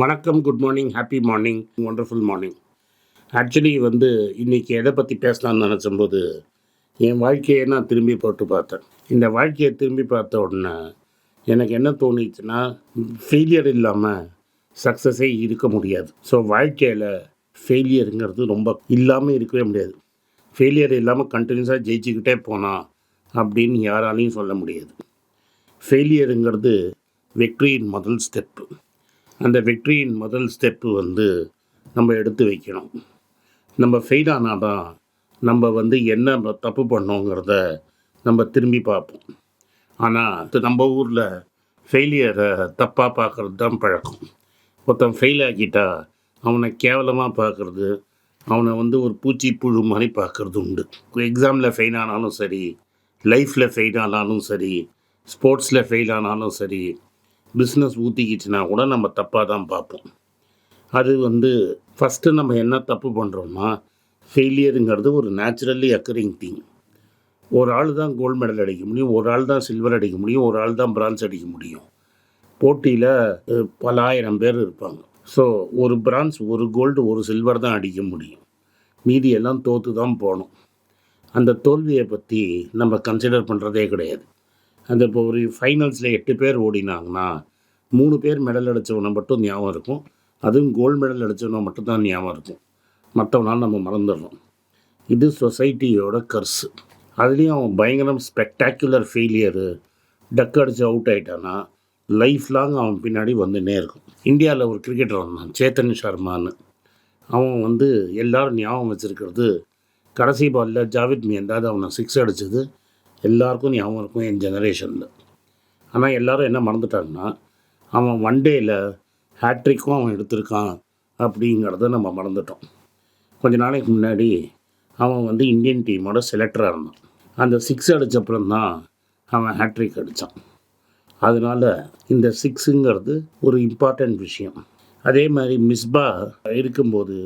வணக்கம் good morning happy morning wonderful morning actually வந்து இன்றைக்கி எதை பற்றி பேசலாம்னு நினச்சம்போது என் வாழ்க்கையை நான் திரும்பி போட்டு பார்த்தேன். இந்த வாழ்க்கையை திரும்பி பார்த்த உடனே எனக்கு என்ன தோணிச்சுன்னா ஃபெயிலியர் இல்லாமல் சக்ஸஸே இருக்க முடியாது. ஸோ வாழ்க்கையில் ஃபெயிலியருங்கிறது ரொம்ப இல்லாமல் இருக்கவே முடியாது. ஃபெயிலியர் இல்லாமல் கண்டினியூஸாக ஜெயிச்சுக்கிட்டே போனால் அப்படின்னு யாராலையும் சொல்ல முடியாது. ஃபெயிலியருங்கிறது வெற்றியின் முதல் ஸ்டெப்பு அந்த வெற்றியின் முதல் ஸ்டெப்பு வந்து நம்ம எடுத்து வைக்கணும். நம்ம ஃபெயில் ஆனால் தான் நம்ம வந்து என்ன தப்பு பண்ணோங்கிறத நம்ம திரும்பி பார்ப்போம். ஆனால் நம்ம ஊரில் ஃபெயிலியரை தப்பாக பார்க்குறது தான் பழக்கம். ஒருத்தன் ஃபெயில் ஆக்கிட்டா அவனை கேவலமாக பார்க்குறது அவனை வந்து ஒரு பூச்சி புழு மாதிரி பார்க்குறது உண்டு. எக்ஸாமில் ஃபெயில் ஆனாலும் சரி லைஃப்பில் ஃபெயில் ஆனாலும் சரி ஸ்போர்ட்ஸில் ஃபெயில் ஆனாலும் சரி பிஸ்னஸ் ஊற்றிக்கிச்சுன்னா கூட நம்ம தப்பாக தான் பார்ப்போம். அது வந்து ஃபஸ்ட்டு நம்ம என்ன தப்பு பண்ணுறோம்னா ஃபெயிலியருங்கிறது ஒரு நேச்சுரலி அக்கரிங் திங் ஒரு ஆள் தான் கோல்டு மெடல் அடிக்க முடியும் ஒரு ஆள் தான் சில்வர் அடிக்க முடியும் ஒரு ஆள் தான் பிரான்ஸ் அடிக்க முடியும். போட்டியில் பல ஆயிரம் பேர் இருப்பாங்க. ஸோ ஒரு பிரான்ஸ் ஒரு கோல்டு ஒரு சில்வர் தான் அடிக்க முடியும். மீதி எல்லாம் தோற்று தான் போகணும். அந்த தோல்வியை பற்றி நம்ம கன்சிடர் பண்ணுறதே கிடையாது. அந்த இப்போ ஒரு ஃபைனல்ஸில் எட்டு பேர் ஓடினாங்கன்னா மூணு பேர் மெடல் அடித்தவனை மட்டும் ஞாபகம் இருக்கும். அதுவும் கோல்டு மெடல் அடித்தவனை மட்டும்தான் ஞாபகம் இருக்கும். மற்றவனால் நம்ம மறந்துடுறோம். இது சொசைட்டியோட கர்ஸு அதுலேயும் அவன் பயங்கரம் ஸ்பெக்டாக்குலர் ஃபெயிலியரு டக் அடித்து அவுட் ஆகிட்டான்னா லைஃப் லாங் அவன் பின்னாடி வந்துன்னே இருக்கும். இந்தியாவில் ஒரு கிரிக்கெட்டர் வந்தான் சேத்தன் சர்மான்னு. அவன் வந்து எல்லோரும் ஞாபகம் வச்சுருக்கிறது கடைசி பாலில் ஜாவித் மியந்தாது அவனை சிக்ஸ் அடித்தது எல்லாருக்கும் ஞாபகம் இருக்கும் என் ஜெனரேஷனில் ஆனால் எல்லோரும் என்ன மறந்துட்டாங்கன்னா அவன் ஒன் டேயில் ஹேட்ரிக்கும் அவன் எடுத்திருக்கான் அப்படிங்கிறத நம்ம மறந்துட்டோம். கொஞ்ச நாளைக்கு முன்னாடி அவன் வந்து இந்தியன் டீமோட செலக்டராக இருந்தான். அந்த சிக்ஸ் அடித்தப்புறம் தான் அவன் ஹேட்ரிக் அடித்தான் அதனால் இந்த சிக்ஸுங்கிறது ஒரு இம்பார்ட்டண்ட் விஷயம். அதே மாதிரி மிஸ்பா இருக்கும்போது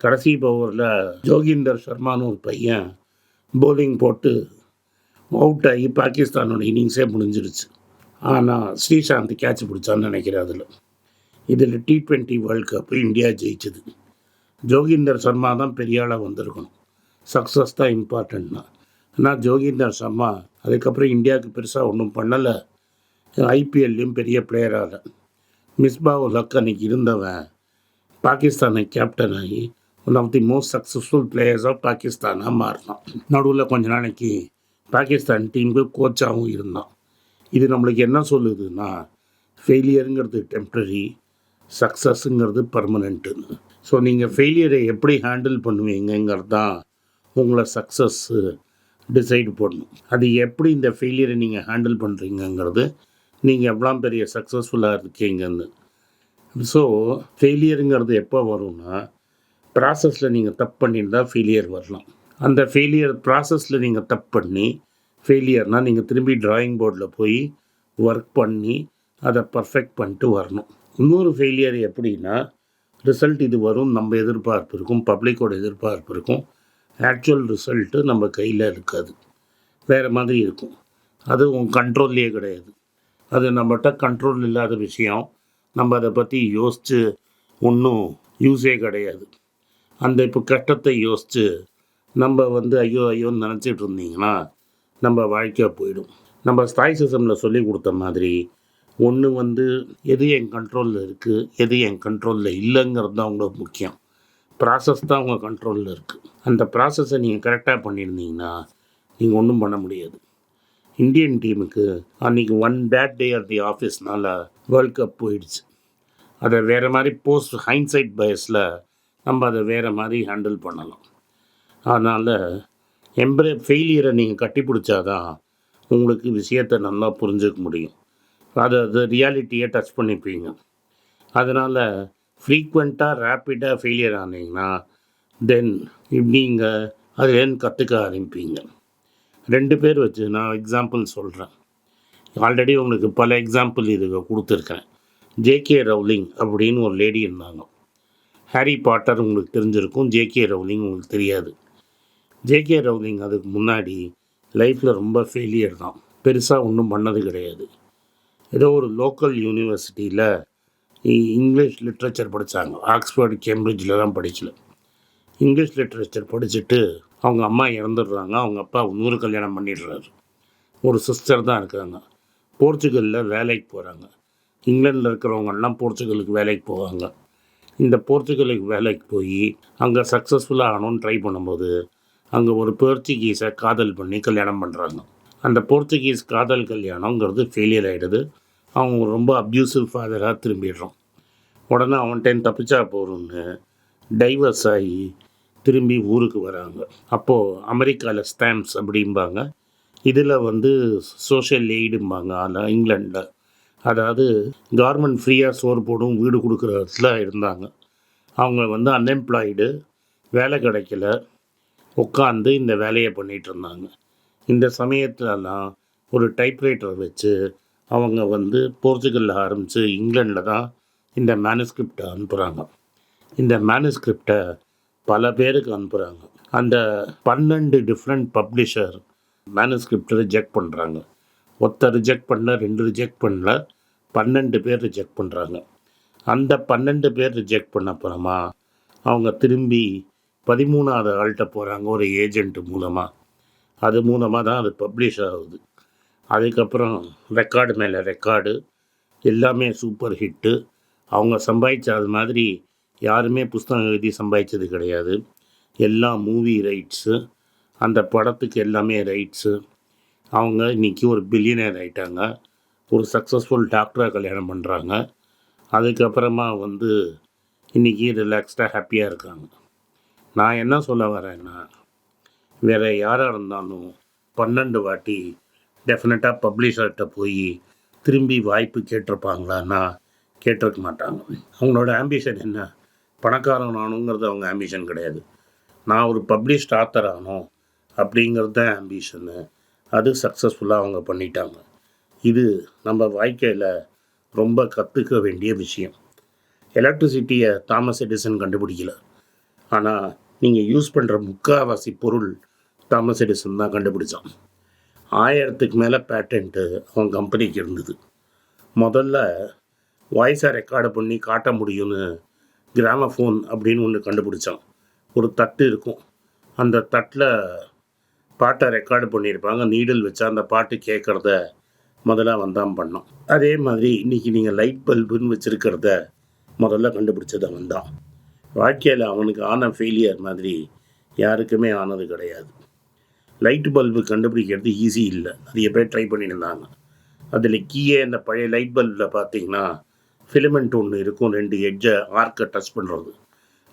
கடைசி பவரில் ஜோகிந்தர் சர்மான்னு ஒரு பையன் போலிங் போட்டு அவுட் ஆகி பாகிஸ்தானோட இன்னிங்ஸே முடிஞ்சிருச்சு ஆனால் ஸ்ரீசாந்த் கேட்ச் பிடிச்சான்னு நினைக்கிறேன் அதில். இதில் T twenty world cup India ஜெயிச்சது. ஜோகிந்தர் சர்மா தான் பெரிய ஆளாக வந்திருக்கணும். சக்ஸஸ் தான் இம்பார்ட்டண்ட்னா ஆனால் ஜோகிந்தர் சர்மா அதுக்கப்புறம் இந்தியாவுக்கு பெருசாக ஒன்றும் பண்ணலை. ஐபிஎல்லையும் பெரிய பிளேயராக மிஸ்பா லக் அன்னைக்கு இருந்தவன் பாகிஸ்தானை கேப்டன் ஆகி one of the most successful players of பாகிஸ்தானாக மாறினான். நடுவில் கொஞ்ச நாளைக்கு பாகிஸ்தான் டீமுக்கு கோச்சாகவும் இருந்தான். இது நம்மளுக்கு என்ன சொல்லுதுன்னா ஃபெயிலியருங்கிறது டெம்ப்ரரி சக்ஸஸுங்கிறது பர்மனெண்ட்டுன்னு ஸோ நீங்கள் ஃபெயிலியரை எப்படி ஹேண்டில் பண்ணுவீங்கிறது தான் உங்களை சக்ஸஸ்ஸு டிசைட் பண்ணணும். அது எப்படி இந்த ஃபெயிலியரை நீங்கள் ஹேண்டில் பண்ணுறீங்கங்கிறது நீங்கள் எவ்வளோ பெரிய சக்ஸஸ்ஃபுல்லாக இருக்கீங்கன்னு. ஸோ ஃபெயிலியருங்கிறது எப்போ வரும்னா ப்ராசஸில் நீங்கள் தப்பு பண்ணியிருந்தால் ஃபெயிலியர் வரலாம். அந்த ஃபெயிலியர் ப்ராசஸில் நீங்கள் தப்பு பண்ணி ஃபெயிலியர்னால் நீங்கள் திரும்பி ட்ராயிங் போர்டில் போய் ஒர்க் பண்ணி அதை பர்ஃபெக்ட் பண்ணிட்டு வரணும். இன்னொரு ஃபெயிலியர் எப்படின்னா ரிசல்ட் இது வரும் நம்ம எதிர்பார்ப்பு இருக்கும் பப்ளிக்கோட எதிர்பார்ப்பு இருக்கும். ஆக்சுவல் ரிசல்ட்டு நம்ம கையில் இருக்காது. வேறு மாதிரி இருக்கும். அது உன் கண்ட்ரோல்லையே கிடையாது. அது நம்மகிட்ட கண்ட்ரோல் இல்லாத விஷயம். நம்ம அதை பற்றி யோசித்து ஒன்றும் யூஸே கிடையாது. அந்த இப்போ கஷ்டத்தை யோசித்து நம்ம வந்து ஐயோ ஐயோன்னு நினச்சிட்டு இருந்தீங்கன்னா நம்ம வாழ்க்கையாக போயிடும். நம்ம ஸ்தாய் சிசமில் சொல்லி கொடுத்த மாதிரி ஒன்று வந்து எது என் கண்ட்ரோலில் இருக்குது எது என் கண்ட்ரோலில் இல்லைங்கிறது தான் உங்களுக்கு முக்கியம். ப்ராசஸ் தான் உங்கள் கண்ட்ரோலில் இருக்குது அந்த ப்ராசஸை நீங்கள் கரெக்டாக பண்ணியிருந்தீங்கன்னா நீங்கள் ஒன்றும் பண்ண முடியாது. இந்தியன் டீமுக்கு அன்றைக்கி one bad day of the ஆஃபீஸ்னால் world cup போயிடுச்சு. அதை வேறு மாதிரி போஸ்ட் ஹைன்சைட் பயஸில் நம்ம அதை வேறு மாதிரி ஹேண்டில் பண்ணலாம். அதனால் எம்ப்ரே ஃபெயிலியரை நீங்கள் கட்டி பிடிச்சாதான் உங்களுக்கு விஷயத்தை நல்லா புரிஞ்சுக்க முடியும். அது அது ரியாலிட்டியை டச் பண்ணிப்பீங்க. அதனால் ஃப்ரீக்வெண்ட்டாக ரேப்பிடாக ஃபெயிலியர் ஆனீங்கன்னா தென் நீங்கள் அதுலேருந்து கற்றுக்க ஆரம்பிப்பீங்க. ரெண்டு பேர் வச்சு நான் எக்ஸாம்பிள் சொல்கிறேன் ஆல்ரெடி உங்களுக்கு பல எக்ஸாம்பிள் இது கொடுத்துருக்கேன் ஜேகே ரவுலிங் அப்படின்னு ஒரு லேடி இருந்தாங்க. ஹாரி பாட்டர் உங்களுக்கு தெரிஞ்சிருக்கும். ஜேகே ரவுலிங் உங்களுக்கு தெரியாது. ஜேகே ரவுலிங் அதுக்கு முன்னாடி லைஃப்பில் ரொம்ப ஃபெயிலியர் தான். பெருசாக ஒன்றும் பண்ணது கிடையாது. ஏதோ ஒரு லோக்கல் யூனிவர்சிட்டியில் இங்கிலீஷ் லிட்ரேச்சர் படித்தாங்க ஆக்ஸ்ஃபோர்டு கேம்பிரிட்ஜில் தான் படிக்கல. இங்கிலீஷ் லிட்ரேச்சர் படிச்சுட்டு அவங்க அம்மா இறந்துடுறாங்க. அவங்க அப்பா நூறு கல்யாணம் பண்ணிடுறாரு. ஒரு சிஸ்டர் தான் இருக்காங்க. போர்ச்சுகலில் வேலைக்கு போகிறாங்க இங்கிலாண்டில் இருக்கிறவங்கெல்லாம் போர்ச்சுகலுக்கு வேலைக்கு போவாங்க. இந்த போர்ச்சுகலுக்கு வேலைக்கு போய் அங்கே சக்ஸஸ்ஃபுல்லாக ஆகணும்னு ட்ரை பண்ணும்போது அங்கே ஒரு போர்ச்சுகீஸை காதல் பண்ணி கல்யாணம் பண்ணுறாங்க அந்த போர்ச்சுகீஸ் காதல் கல்யாணங்கிறது ஃபெயிலியர் ஆகிடுது அவங்க ரொம்ப அப்யூசிவ் ஃபாதராக திரும்பிடுறோம் உடனே அவன்கிட்ட தப்பிச்சா போகிறோன்னு டைவர்ஸ் ஆகி திரும்பி ஊருக்கு வராங்க. அப்போது அமெரிக்காவில் ஸ்டாம்ப்ஸ் அப்படிம்பாங்க. இதில் வந்து சோஷியல் எய்டும்பாங்க அதில் இங்கிலாண்டில் அதாவது கவர்மெண்ட் ஃப்ரீயாக சோறு போடும் வீடு கொடுக்குறதுல இருந்தாங்க. அவங்க வந்து அன்எம்ப்ளாய்டு வேலை கிடைக்கல. உட்காந்து இந்த வேலையை பண்ணிகிட்டு இருந்தாங்க இந்த சமயத்துலலாம் ஒரு டைப்ரைட்டர் வச்சு அவங்க வந்து போர்ச்சுகலில் ஆரம்பித்து இங்கிலாண்டில் தான் இந்த மேனுஸ்கிரிப்டை அனுப்புகிறாங்க இந்த மேனுஸ்கிரிப்டை பல பேருக்கு அனுப்புகிறாங்க அந்த பன்னெண்டு டிஃப்ரெண்ட் பப்ளிஷர் மேனுஸ்கிரிப்டை ரிஜெக்ட் பண்ணுறாங்க ஒருத்தர் ரிஜெக்ட் பண்ணல ரெண்டு ரிஜெக்ட் பண்ணல பன்னெண்டு பேர் ரிஜெக்ட் பண்ணுறாங்க அந்த பன்னெண்டு பேர் ரிஜெக்ட் பண்ண அப்புறமா அவங்க திரும்பி பதிமூணாவது ஆள்கிட்ட போகிறாங்க ஒரு ஏஜெண்ட் மூலமாக அது மூலமாக தான் அது பப்ளிஷ் ஆகுது. அதுக்கப்புறம் ரெக்கார்டு மேலே ரெக்கார்டு எல்லாமே சூப்பர் ஹிட்டு அவங்க சம்பாதிச்ச அது மாதிரி யாருமே புஸ்தகம் எழுதி சம்பாதிச்சது கிடையாது. எல்லாம் மூவி ரைட்ஸு அந்த படத்துக்கு எல்லாமே ரைட்ஸு அவங்க இன்றைக்கி ஒரு பில்லியனர் ஆயிட்டாங்க. ஒரு சக்ஸஸ்ஃபுல் டாக்டராக கல்யாணம் பண்ணுறாங்க அதுக்கப்புறமா வந்து இன்றைக்கி ரிலாக்ஸ்டாக ஹாப்பியாக இருக்காங்க. நான் என்ன சொல்ல வரேன்னா வேறு யாராக இருந்தாலும் பன்னெண்டு வாட்டி டெஃபினட்டாக பப்ளிஷர்கிட்ட போய் திரும்பி வாய்ப்பு கேட்டிருப்பாங்களான்னா கேட்டிருக்க மாட்டாங்க. அவங்களோட ஆம்பிஷன் என்ன? பணக்காரன் ஆகணுங்கிறது அவங்க ஆம்பிஷன் கிடையாது. நான் ஒரு பப்ளிஷ்ட் ஆத்தர் ஆகணும் அப்படிங்கிறது தான் ஆம்பிஷனு அது சக்ஸஸ்ஃபுல்லாக அவங்க பண்ணிட்டாங்க. இது நம்ம வாழ்க்கையில் ரொம்ப கற்றுக்க வேண்டிய விஷயம். எலக்ட்ரிசிட்டியை தாமஸ் எடிசன் கண்டுபிடிக்கல. ஆனால் நீங்கள் யூஸ் பண்ணுற முக்காவாசி பொருள் தாமஸ் எடிசன் தான் கண்டுபிடிச்சான். ஆயிரத்துக்கு மேலே பேட்டன்ட்டு அவன் கம்பெனிக்கு இருந்தது. முதல்ல வாய்ஸை ரெக்கார்டு பண்ணி காட்ட முடியும்னு கிராமஃபோன் அப்படின்னு ஒன்று கண்டுபிடிச்சான். ஒரு தட்டு இருக்கும். அந்த தட்டில் பாட்டை ரெக்கார்டு பண்ணியிருப்பாங்க. நீடில் வச்சா அந்த பாட்டு கேட்குறத முதல்ல வந்தான் பண்ணோம் அதே மாதிரி இன்றைக்கி நீங்கள் லைட் பல்புன்னு வச்சுருக்கிறத முதல்ல கண்டுபிடிச்சது அவன் தான். வாழ்க்கையில் அவனுக்கு ஆன ஃபெயிலியர் மாதிரி யாருக்குமே ஆனது கிடையாது. லைட் பல்பு கண்டுபிடிக்கிறது ஈஸி இல்லை. நிறைய பேர் ட்ரை பண்ணியிருந்தாங்க. அதில் கீயே இந்த பழைய லைட் பல்பில் பார்த்தீங்கன்னா ஃபிலமெண்ட் ஒன்று இருக்கும். ரெண்டு எட்ஜை ஆர்க்கை டச் பண்ணுறது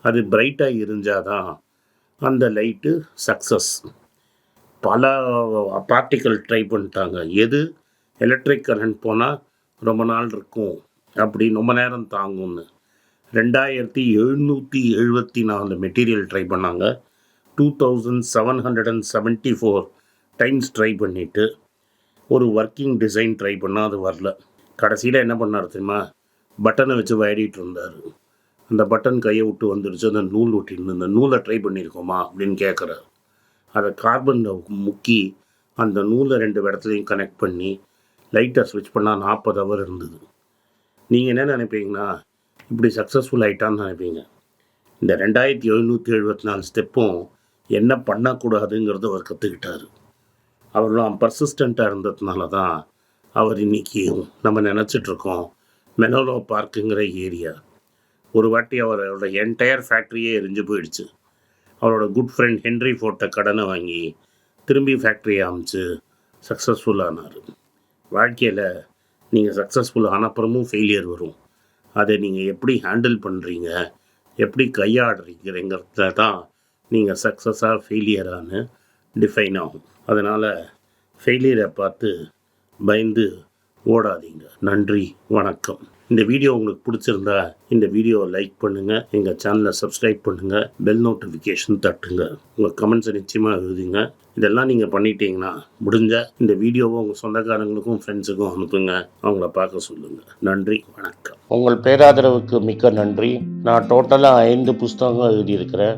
அது பிரைட்டாக இருந்தால் தான் அந்த லைட்டு சக்ஸஸ் பல பார்ட்டிக்கல் ட்ரை பண்ணிட்டாங்க. எது? எலக்ட்ரிக் கரண்ட் போனால் ரொம்ப நாள் இருக்கும். அப்படி ரொம்ப நேரம் தாங்கும்னு. ரெண்டாயிரத்தி எழுநூற்றி எழுபத்தி நாலு மெட்டீரியல் ட்ரை பண்ணாங்க. Two thousand seven hundred and seventy four times try பண்ணிவிட்டு ஒரு ஒர்க்கிங் டிசைன் ட்ரை பண்ணால் அது வரல. கடைசியில் என்ன பண்ணார் தெரியுமா? பட்டனை வச்சு வயடிட்டு இருந்தார். அந்த பட்டன் கையை விட்டு வந்துடுச்சு அந்த நூல் ஒட்டின்னு இந்த நூலை ட்ரை பண்ணியிருக்கோமா அப்படின்னு கேட்குறாரு அதை கார்பனில் முக்கி அந்த நூலை ரெண்டு இடத்துலையும் கனெக்ட் பண்ணி லைட்டை ஸ்விட்ச் பண்ணால் நாற்பது ஹவர் இருந்தது. நீங்கள் என்ன நினைப்பீங்கன்னா இப்படி சக்ஸஸ்ஃபுல் ஆகிட்டான்னு நினைப்பீங்க. இந்த ரெண்டாயிரத்தி எழுநூற்றி எழுபத்தி நாலு ஸ்டெப்பும் என்ன பண்ணக்கூடாதுங்கிறத அவர் கற்றுக்கிட்டார் அவர்லாம் பர்சிஸ்டண்ட்டாக இருந்ததுனால தான் அவர் இன்றைக்கி நம்ம நினச்சிட்ருக்கோம் மெனோலோ பார்க்குங்கிற ஏரியா ஒரு வாட்டி அவரோட என்டையர் ஃபேக்ட்ரியே எரிஞ்சு போயிடுச்சு. அவரோட குட் ஃப்ரெண்ட் ஹென்ரி ஃபோர்ட்டை கடனை வாங்கி திரும்பி ஃபேக்ட்ரியை அமைச்சு சக்ஸஸ்ஃபுல்லானார் வாழ்க்கையில் நீங்கள் சக்ஸஸ்ஃபுல் ஆனப்புறமும் ஃபெயிலியர் வரும். அதை நீங்கள் எப்படி ஹேண்டில் பண்ணுறீங்க எப்படி கையாடுறீங்கிறத தான் நீங்கள் சக்ஸஸாக ஃபெயிலியரானு டிஃபைன் ஆகும். அதனால் ஃபெயிலியரை பார்த்து பயந்து ஓடாதீங்க. நன்றி வணக்கம். இந்த வீடியோ உங்களுக்கு பிடிச்சிருந்தா இந்த வீடியோவை லைக் பண்ணுங்கள் எங்கள் சேனலை சப்ஸ்கிரைப் பண்ணுங்கள் பெல் நோட்டிஃபிகேஷன் தட்டுங்க உங்கள் கமெண்ட்ஸை நிச்சயமாக எழுதுங்க. இதெல்லாம் நீங்கள் பண்ணிட்டீங்கன்னா முடிஞ்ச இந்த வீடியோவை உங்கள் சொந்தக்காரங்களுக்கும் ஃப்ரெண்ட்ஸுக்கும் அனுப்புங்க. அவங்கள பார்க்க சொல்லுங்கள் நன்றி வணக்கம். உங்கள் பேராதரவுக்கு மிக்க நன்றி. நான் டோட்டலாக ஐந்து புஸ்தகங்கள் எழுதியிருக்கிறேன்.